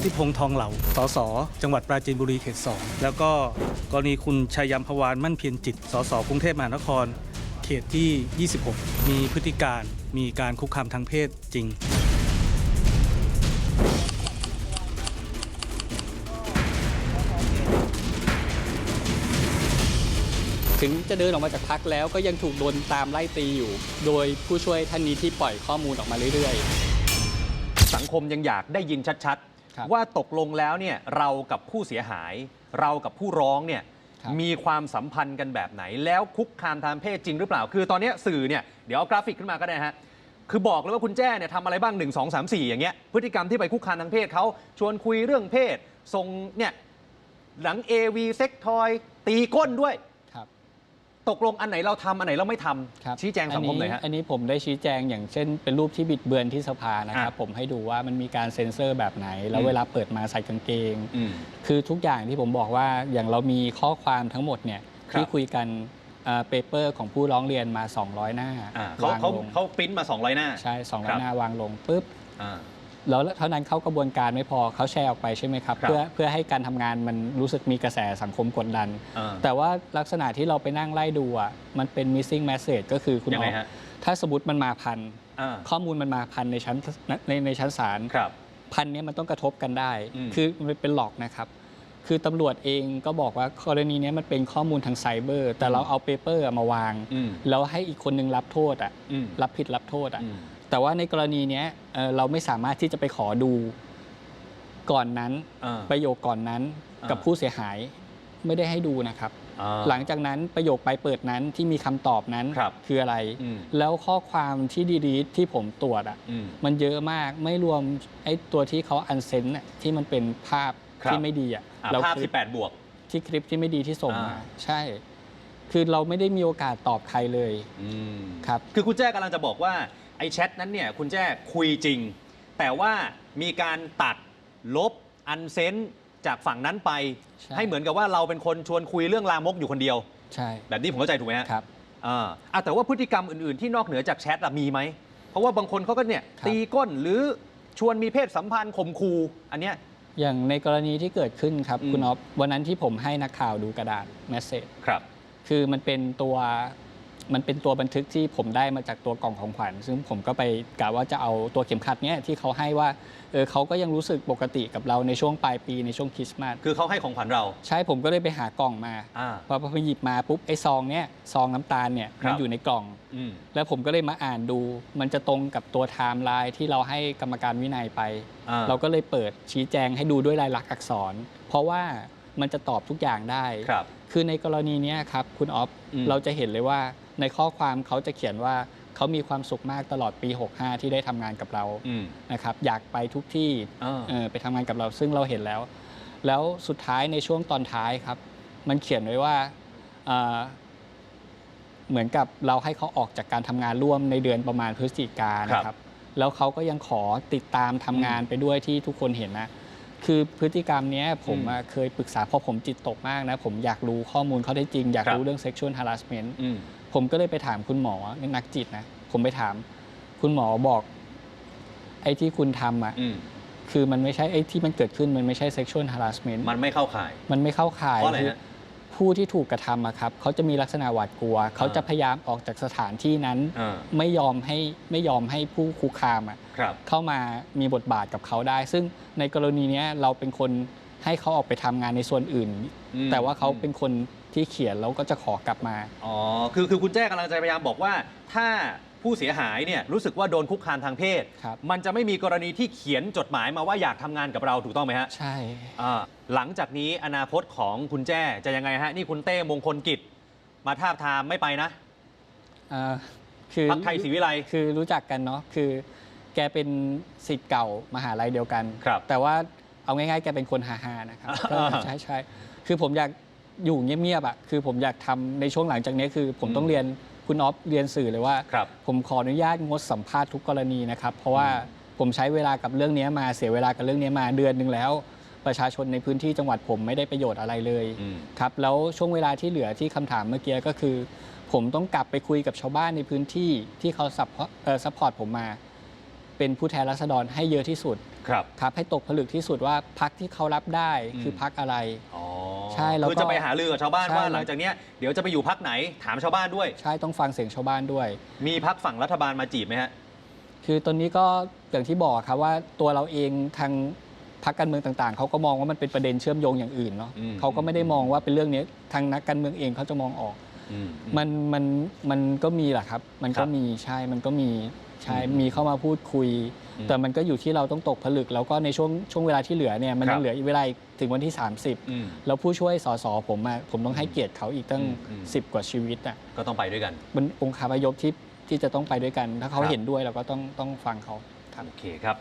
ทธิพงษ์ทองเหลา สส จังหวัดปราจีนบุรีเขต 2 แล้วก็กรณีคุณชัยยามพวานมั่นเพียรจิต สสกรุงเทพมหานคร เขตที่ 26 มีพฤติการมีการคุกคามทางเพศจริง ถึงจะเดินออกมาจากพักแล้วก็ยังถูกโดนตามไล่ตีอยู่ โดยผู้ช่วยท่านนี้ที่ปล่อยข้อมูลออกมาเรื่อยสังคมยังอยากได้ยินชัดครับๆ ว่าตกลงแล้วเนี่ยเรากับผู้เสียหาย เรากับผู้ร้องเนี่ยครับมีความสัมพันธ์กันแบบไหน แล้วคุกคามทางเพศจริงหรือเปล่า คือตอนเนี้ยสื่อเนี่ยเดี๋ยวเอากราฟิกขึ้นมาก็ได้ฮะคือบอกเลยว่าคุณแจ้เนี่ยทำอะไรบ้าง 1 2 3 4 อย่างเงี้ยพฤติกรรมที่ไปคุกคามทางเพศเขาชวนคุยเรื่องเพศส่งเนี่ยหลัง AV เซ็กทอยตีก้นด้วยๆครับ ตกลงอันไหนเราทำอันไหนเราไม่ทำครับชี้แจงสังคมหน่อยฮะ อันนี้ผมได้ชี้แจงอย่างเช่น เป็นรูปที่บิดเบือนที่สภานะครับอะผมให้ดูว่ามันมีการเซ็นเซอร์แบบไหน แล้อืวมเวลาเปิดมาใส่กางเกง อืม คือทุกอย่างที่ผมบอกว่าอย่างเรามีข้อความทั้งหมดเนี่ยครับ ที่คุยกันเปเปอร์ของผู้ร้องเรียนมา 200 หน้าอ่าเขาวางเขาลงเขาปริ้นมา 200 หน้า ใช่ครั200บหน้าวางลงปุ๊บ อ่า แล้วเท่านั้นเข้ากระบวนการไม่พอเขาแชร์ออกไปใช่ไหมครับ ครับเพื่อเพื่อให้การทำงานมันรู้สึกมีกระแสสังคมกดดัน อ่าแต่ว่าลักษณะที่เราไปนั่งไล่ดูอะมันเป็น missing message ก็คือคุณยังไงอ๋อฮะ ถ้าสมมติมันมาพัน อ่าข้อมูลมันมาพันในชั้นในในชั้นศาล ครับ พันเนี้ยมันต้องกระทบกันได้ อืม คือมันเป็นหลอกนะครับ คือตำรวจเองก็บอกว่ากรณีเนี้ยมันเป็นข้อมูลทางไซเบอร์ แต่เราเอาเปเปอร์มาวาง อืมแล้วให้อีกคนนึงรับโทษอะ อืมรับผิดรับโทษอะ อืม แต่ว่าในกรณีเนี้ยเอ่อเราไม่สามารถที่จะไปขอดูก่อนนั้น อ่า ประโยคก่อนนั้นกับอ่าผู้เสียหายไม่ได้ให้ดูนะครับ อ่า หลังจากนั้นประโยคไปเปิดนั้นที่มีคำตอบนั้นครับออะไร อืม แล้วข้อความที่ดีๆที่ผมตรวจอะอืม มันเยอะมากไม่รวมไอ้ตัวที่เขาอันเซนต์ที่มันเป็นภาพครับ ที่ไม่ดีอะอะแล้วภาพ คลิป18 บวก ที่คลิปที่ไม่ดีที่ส่งมาอ่า ใช่ คือเราไม่ได้มีโอกาสตอบใครเลยอืม ครับ คือคุณแจ้กำลังจะบอกว่า ไอ้แชทนั้นเนี่ยคุณแจ้คุยจริง แต่ว่ามีการตัดลบอันเซนจากฝั่งนั้นไป ใช่ ให้เหมือนกับว่าเราเป็นคนชวนคุยเรื่องลามกอยู่คนเดียว ใช่แบบนี้ผมเข้าใจถูกไหมฮะครับ อ่าอะแต่ว่าพฤติกรรมอื่น ๆ ที่นอกเหนือจากแชทอะมีไหม เพราะว่าบางคนเขาก็เนี่ยครับ ตีก้นหรือชวนมีเพศสัมพันธ์ข่มขู่อันเนี้ย อย่างในกรณีที่เกิดขึ้นครับ อืม คุณอ๊อฟวันนั้นที่ผมให้นักข่าวดูกระดาษเมสเซจครับ คือมันเป็นตัว มันเป็นตัวบันทึกที่ผมได้มาจากตัวกล่องของขวัญ ซึ่งผมก็ไปกะว่าจะเอาตัวเข็มขัดเนี้ยที่เขาให้ว่าเออเขาก็ยังรู้สึกปกติกับเราในช่วงปลายปีในช่วงคริสต์มาสคือเขาให้ของขวัญเรา ใช่ผมก็เลยไปหากล่องมาอ่า พอพอหยิบมาปุ๊บไอ้ซองเนี้ยซองน้ำตาลเนี่ยครับมันอยู่ในกล่อง อืมแล้วผมก็เลยมาอ่านดู มันจะตรงกับตัวไทม์ไลน์ที่เราให้กรรมการวินัยไป อ่าเราก็เลยเปิดชี้แจงให้ดูด้วยลายลักษณ์อักษร เพราะว่ามันจะตอบทุกอย่างได้ ครับ คือในกรณีเนี้ยครับ คุณออฟอืม เราจะเห็นเลยว่า ในข้อความเขาจะเขียนว่าเขามีความสุขมากตลอดปี 65 ที่ได้ทำงานกับเราอืม นะครับอยากไปทุกที่อ่า เออไปทำงานกับเราซึ่งเราเห็นแล้ว แล้วสุดท้ายในช่วงตอนท้ายครับ มันเขียนไว้ว่าเอ่อเหมือนกับเราให้เขาออกจากการทำงานร่วมในเดือนประมาณพฤศจิกายนนะครับ แล้วเขาก็ยังขอติดตามทำงานไปด้วยที่ทุกคนเห็นนะ คือพฤติกรรมเนี้ยผมอะเคยปรึกษาเพราะผมจิตตกมากนะ ผมอยากรู้ข้อมูลเขาได้จริง อยากครับ รู้เรื่อง sexual harassment อืม ผมก็เลยไปถามคุณหมอนักจิตนะผมไปถาม คุณหมอบอก ไอ้ที่คุณทำอะอืมคือมันไม่ใช่ไอ้ที่มันเกิดขึ้นมันไม่ใช่ sexual harassment มันไม่เข้าข่าย มันไม่เข้าข่ายเพราะอะไรคืฮะผู้ที่ถูกกระทำอะครับเขาจะมีลักษณะหวาดกลัว เขาจะพยายามออกจากสถานที่นั้น อ่าไม่ยอมให้ไม่ยอมให้ผู้คุกคามอะครับ เข้ามามีบทบาทกับเขาได้ ซึ่งในกรณีเนี้ยเราเป็นคนให้เขาออกไปทำงานในส่วนอื่น อืมแต่ว่าเขาเป็นคน ที่เขียนแล้วก็จะขอกลับมา อ๋อ คือคือคุณแจ้กำลังจะพยายามบอกว่า ถ้าผู้เสียหายเนี่ยรู้สึกว่าโดนคุกคามทางเพศ ครับ มันจะไม่มีกรณีที่เขียนจดหมายมาว่าอยากทำงานกับเราถูกต้องไหมฮะ ใช่ อ่าหลังจากนี้อนาคตของคุณแจ้จะยังไงฮะ นี่คุณเต้มงคลกิจ มาทาบทามไม่ไปนะเอ่อคือ พักไทยศรีวิไล คือรู้จักกันเนาะคือแกเป็นสิทธิ์เก่ามหาลัยเดียวกัน ครับแต่ว่าเอาง่ายๆ แกเป็นคนฮาๆนะครับก็อ่า ใช่ใช่คือผมอยาก อยู่เงียบๆอะคือผมอยากทำในช่วงหลังจากนี้คือ ผมอืมต้องเรียนคุณออฟเรียนสื่อเลยว่าครับผมขออนุญาตงดสัมภาษณ์ทุกกรณีนะครับ เพราะว่าผมใช้เวลากับเรื่องนี้มาเสียเวลากับเรื่องนี้มาเดือนหนึ่งแล้ว ประชาชนในพื้นที่จังหวัดผมไม่ได้ประโยชน์อะไรเลยอืมครับแล้วช่วงเวลาที่เหลือที่คำถามเมื่อกี้ก็คือ ผมต้องกลับไปคุยกับชาวบ้านในพื้นที่ที่เขาซัพพอร์ตเอ่อซัพพอร์ตผมมา เป็นผู้แทนราษฎรให้เยอะที่สุดครับครับให้ตกผลึกที่สุดว่าพักที่เขารับได้อืมคือพักอะไรอ๋อ ใช่แล้วก็ คือจะไปหารือกับชาวบ้านใช่ ว่าหลังจากเนี้ยเดี๋ยวจะไปอยู่พักไหนถามชาวบ้านด้วย ใช่ต้องฟังเสียงชาวบ้านด้วย มีพักฝั่งรัฐบาลมาจีบไหมฮะ คือตอนนี้ก็อย่างที่บอกครับว่าตัวเราเองทางพรรคการเมืองต่างๆเขาก็มองว่ามันเป็นประเด็นเชื่อมโยงอย่างอื่นเนาะอืม เขาก็ไม่ได้มองว่าเป็นเรื่องนี้ทางนักการเมืองเองเขาจะมองออกอืมมันมันมันก็มีแหละครับ มันครัก็บ มีใช่ มันก็มี ใช่อืมมีเข้ามาพูดคุยอืมแต่มันก็อยู่ที่เราต้องตกผลึก แล้วก็ในช่วงช่วงเวลาที่เหลือเนี่ยมันครัยับงเหลืออีกเวลาอีกถึงวันที่ 30อืมแล้วผู้ช่วยสสผมอะผมต้องให้เกียรติเขาอีกตั้งอืมอืม10 กว่าชีวิตอะก็ต้องไปด้วยกันมันองค์คาพยพที่ที่จะต้องไปด้วยกัน ถ้าเขาครับเห็นด้วยเราก็ต้องต้องฟังเขาครับโอเคครับ